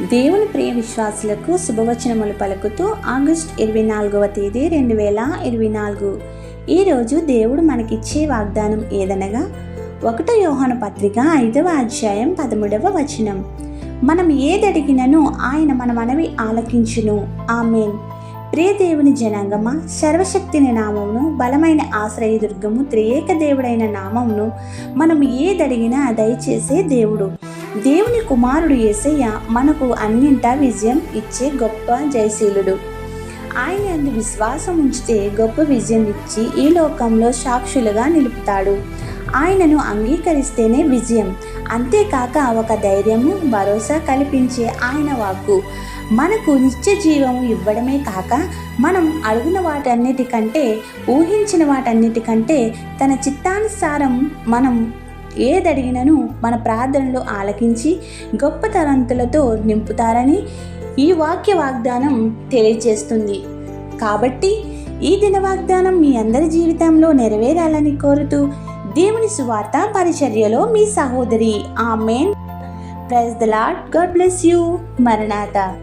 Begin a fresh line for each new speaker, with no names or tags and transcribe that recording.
దేవుని ప్రియ విశ్వాసులకు శుభవచనములు పలుకుతూ ఆగస్ట్ ఇరవై నాలుగవ తేదీ రెండు వేల ఇరవై నాలుగు. ఈరోజు దేవుడు మనకిచ్చే వాగ్దానం ఏదనగా ఒకటో యోహాను పత్రిక ఐదవ అధ్యాయం పదమూడవ వచనం. మనం ఏదడిగినను ఆయన మన మనవి ఆలకించును. ఆమెన్. ప్రియ దేవుని జనాంగమ సర్వశక్తిని నామమును బలమైన ఆశ్రయదుర్గము త్రియేక దేవుడైన నామమును మనం ఏదడిగినా దయచేసే దేవుడు. దేవుని కుమారుడు యేసయ్య మనకు అన్నింటా విజయం ఇచ్చే గొప్ప జయశీలుడు. ఆయన అందు విశ్వాసం ఉంచితే గొప్ప విజయం ఇచ్చి ఈ లోకంలో సాక్షులుగా నిలుపుతాడు. ఆయనను అంగీకరిస్తేనే విజయం. అంతేకాక ఒక ధైర్యము భరోసా కల్పించే ఆయన వాక్కు. మనకు నిత్య జీవము ఇవ్వడమే కాక మనం అడిగిన వాటన్నిటికంటే ఊహించిన వాటన్నిటికంటే తన చిత్తానుసారం మనం ఏదడిగినను మన ప్రార్థనలు ఆలకించి గొప్ప తరంతులతో నింపుతారని ఈ వాక్య వాగ్దానం తెలియజేస్తుంది కాబట్టి ఈ దిన వాగ్దానం మీ అందరి జీవితంలో నెరవేరాలని కోరుతూ దేవుని సువార్త పరిచర్యలో మీ సహోదరి. Amen. Praise the Lord God bless you. మరణాత.